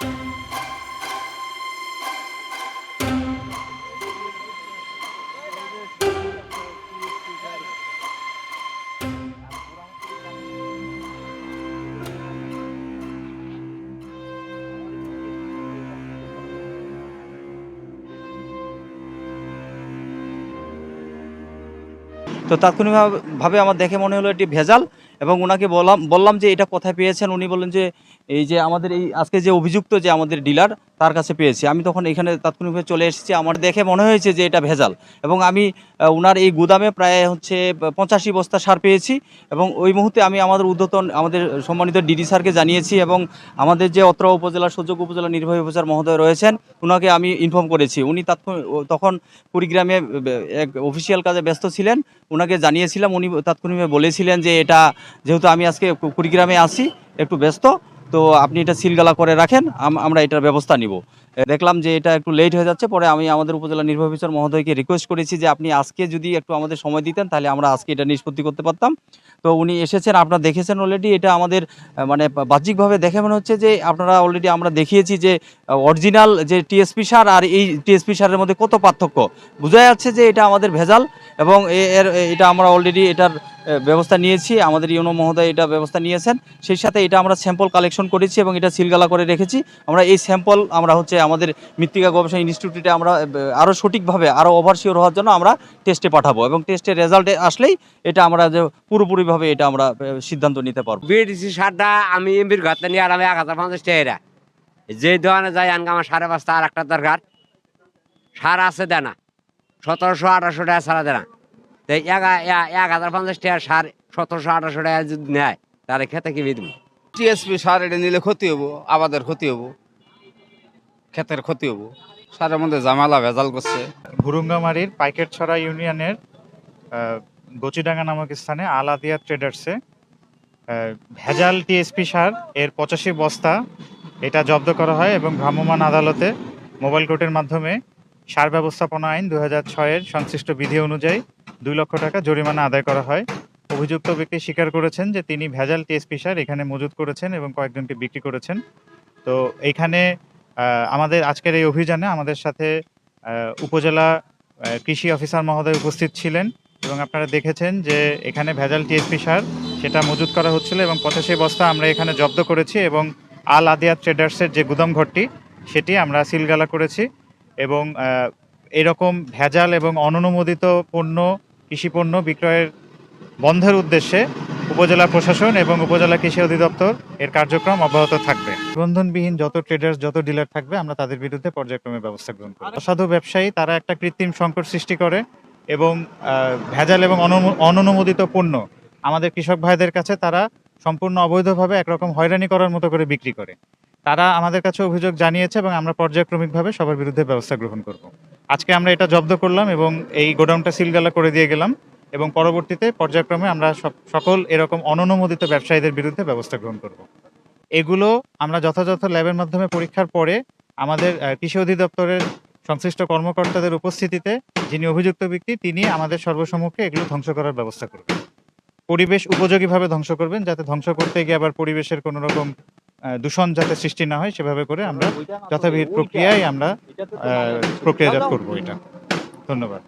thank you তো তাৎক্ষণিকভাবে আমার দেখে মনে হলো এটি ভেজাল এবং ওনাকে বললাম বললাম যে এটা কোথায় পেয়েছেন? উনি বললেন যে, এই যে আমাদের এই আজকে যে অভিযুক্ত যে আমাদের ডিলার তার কাছে পেয়েছি। আমি তখন এখানে তাৎক্ষণিকভাবে চলে এসেছি। আমার দেখে মনে হয়েছে যে এটা ভেজাল। এবং আমি ওনার এই গুদামে প্রায় হচ্ছে পঁচাশি বস্তা সার পেয়েছি। এবং ওই মুহূর্তে আমি আমাদের উদ্যতন আমাদের সম্মানিত ডিডি স্যারকে জানিয়েছি এবং আমাদের যে অত্র উপজেলা সুযোগ উপজেলা নির্বাহী অফিসার মহোদয় রয়েছেন ওনাকে আমি ইনফর্ম করেছি। উনি তখন কুড়িগ্রামে এক অফিসিয়াল কাজে ব্যস্ত ছিলেন। ওনাকে জানিয়েছিলাম, উনি তাৎক্ষণিকভাবে বলেছিলেন যে এটা, যেহেতু আমি আজকে কুড়িগ্রামে আসি একটু ব্যস্ত। তো আপনি এটা সিলগালা করে রাখেন আমরা এটার ব্যবস্থা নিব। দেখলাম যে এটা একটু লেট হয়ে যাচ্ছে, পরে আমি আমাদের উপজেলা নির্বাহী অফিসার মহোদয়কে রিকোয়েস্ট করেছি যে আপনি আজকে যদি একটু আমাদের সময় দিতেন, তাহলে আমরা আজকে এটা নিষ্পত্তি করতে পারতাম। তো উনি এসেছেন, আপনারা দেখেছেন অলরেডি এটা আমাদের মানে বাহ্যিকভাবে দেখে মনে হচ্ছে যে আপনারা অলরেডি আমরা দেখিয়েছি যে অরিজিনাল যে টিএসপি সার আর এই টিএসপি সারের মধ্যে কত পার্থক্য? বোঝা যাচ্ছে যে এটা আমাদের ভেজাল এবং এর এটা আমরা অলরেডি এটার ব্যবস্থা নিয়েছি। আমাদের ইউনো মহোদয় এটা ব্যবস্থা নিয়েছেন। সেই সাথে এটা আমরা স্যাম্পল কালেকশন করেছি এবং এটা সিলগালা করে রেখেছি। আমরা এই স্যাম্পল আমরা হচ্ছে আমাদের মৃত্তিকা গবেষণা ইনস্টিটিউটে আমরা আরও সঠিকভাবে আরও ওভারশিওর হওয়ার জন্য আমরা টেস্টে পাঠাবো এবং টেস্টের রেজাল্টে আসলেই এটা আমরা যে পুরোপুরিভাবে এটা আমরা সিদ্ধান্ত নিতে পারব। বিডিসি সারটা আমি এমবির ঘরটা নিয়ে আর আমি এক হাজার পঞ্চাশ টাকা যে দোকানে যাই আনকে আমার সাড়ে পাঁচটা আর একটা দরকার। সার আছে দেয় না। সতেরোশো আঠারোশো টাকা সারা দেয় না। তো এক এক- হাজার পঞ্চাশ টাকা সার সতেরোশো আঠারোশো টাকা যদি নেয় তাহলে খেতে কি বিধব টিএসপি সার এটা নিলে ক্ষতি হব আবাদের ক্ষতি হব। ক্ষেতের ক্ষতি হব। সারের মধ্যে জামালা ভেজাল করছে। ভুরুঙ্গামারির পাইকেটছড়া ইউনিয়নের আহ, গচিডাঙ্গা নামক স্থানে আলাদিয়া ট্রেডার্সে ভেজাল টিএসপি সার এর পঁচাশি বস্তা এটা জব্দ করা হয় এবং ভ্রাম্যমাণ আদালতে মোবাইল কোর্টের মাধ্যমে সার ব্যবস্থাপনা আইন দু হাজার ছয়ের সংশ্লিষ্ট বিধি অনুযায়ী দুই লক্ষ টাকা জরিমানা আদায় করা হয়। অভিযুক্ত ব্যক্তি স্বীকার করেছেন যে তিনি ভেজাল টিএসপি সার এখানে মজুত করেছেন এবং কয়েকজনকে বিক্রি করেছেন। তো এইখানে আমাদের আজকের এই অভিযানে আমাদের সাথে উপজেলা কৃষি অফিসার মহোদয় উপস্থিত ছিলেন এবং আপনারা দেখেছেন যে এখানে ভেজাল টিএসপি সার সেটা মজুত করা হচ্ছিল এবং পঁচাশি বস্তা আমরা এখানে জব্দ করেছি এবং আল আদিয়া ট্রেডার্সের যে গুদাম ঘরটি, সেটি আমরা সিলগালা করেছি এবং এরকম ভেজাল এবং অননুমোদিত পণ্য কৃষি পণ্য বিক্রয়ের বন্ধের উদ্দেশ্যে উপজেলা প্রশাসন এবং উপজেলা কৃষি অধিদপ্তর এর কার্যক্রম অব্যাহত থাকবে। নিবন্ধনবিহীন যত ট্রেডার্স যত ডিলার থাকবে, আমরা তাদের বিরুদ্ধে পর্যায়ক্রমে ব্যবস্থা গ্রহণ করব। অসাধু ব্যবসায়ী, তারা একটা কৃত্রিম সংকট সৃষ্টি করে এবং ভেজাল এবং অননু- অননুমোদিত পণ্য আমাদের কৃষক ভাইদের কাছে তারা সম্পূর্ণ অবৈধভাবে একরকম হয়রানি করার মতো করে বিক্রি করে। তারা আমাদের কাছে অভিযোগ জানিয়েছে এবং আমরা পর্যায়ক্রমিকভাবে সবার বিরুদ্ধে ব্যবস্থা গ্রহণ করব। আজকে আমরা এটা জব্দ করলাম এবং এই গোডাউনটা সিলগালা করে দিয়ে গেলাম এবং পরবর্তীতে পর্যায়ক্রমে আমরা সকল এরকম অননুমোদিত ব্যবসায়ীদের বিরুদ্ধে ব্যবস্থা গ্রহণ করব। এগুলো আমরা যথাযথ ল্যাবের মাধ্যমে পরীক্ষার পরে আমাদের কৃষি অধিদপ্তরের সংশ্লিষ্ট কর্মকর্তাদের উপস্থিতিতে যিনি অভিযুক্ত ব্যক্তি, তিনি আমাদের সর্বসম্মুখে এগুলো ধ্বংস করার ব্যবস্থা করবেন। পরিবেশ উপযোগীভাবে ধ্বংস করবেন যাতে ধ্বংস করতে গিয়ে আবার পরিবেশের কোনো রকম দূষণ যাতে সৃষ্টি না হয় সেভাবে করে আমরা যথাবিহিত প্রক্রিয়ায় আমরা প্রক্রিয়াজাত করব এটা। ধন্যবাদ।